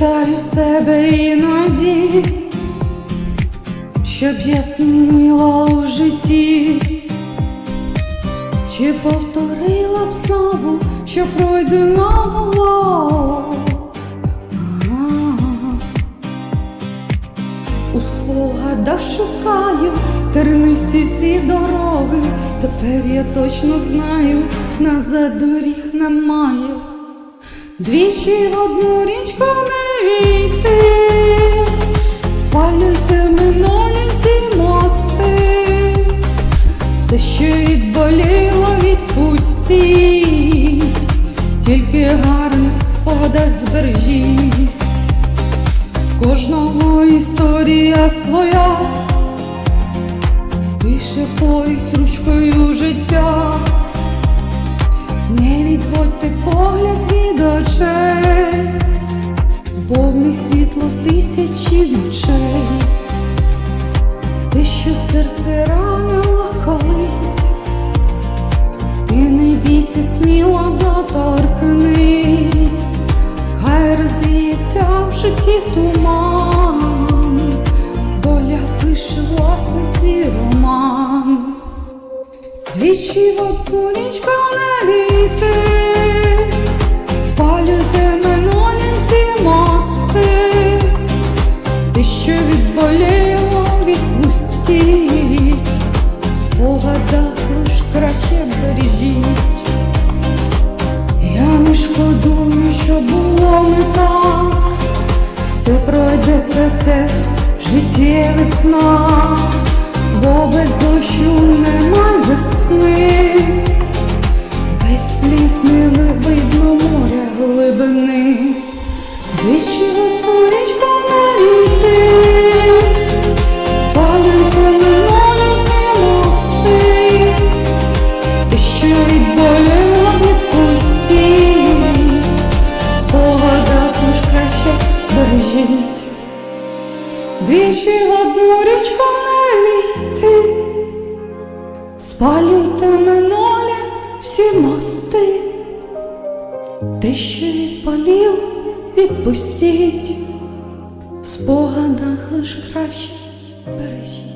Питаю себе іноді, щоб я змінила у житті, чи повторила б знову, що пройдено було. А-а-а. У спогадах шукаю тернисті всі дороги, тепер я точно знаю, назад доріг немає. Двічі в одну річку не війти, спалюйте минулі всі мости, все, що відболіло, відпустіть, тільки гарних спогадах збережіть. Кожного історія своя, пише повість ручкою життя. Не відводьте погляд від очей, тисячі ночей, те, що серце ранило колись, ти не бійся сміло доторкнись, хай розвіється в житті туман, доля пише власний свій роман. Двічі в одну річку не війти, те, що відболіло, відпустіть, спогадах лиш краще бережіть. Я не шкодую, що було не так, все пройде це те життєвий снах, бо без дощу немає бережіть. Двічі в одну річку не війти, спалюйте минулі всі мости, те, що відпаліло, відпустіть, в спогадах лиш краще бережіть.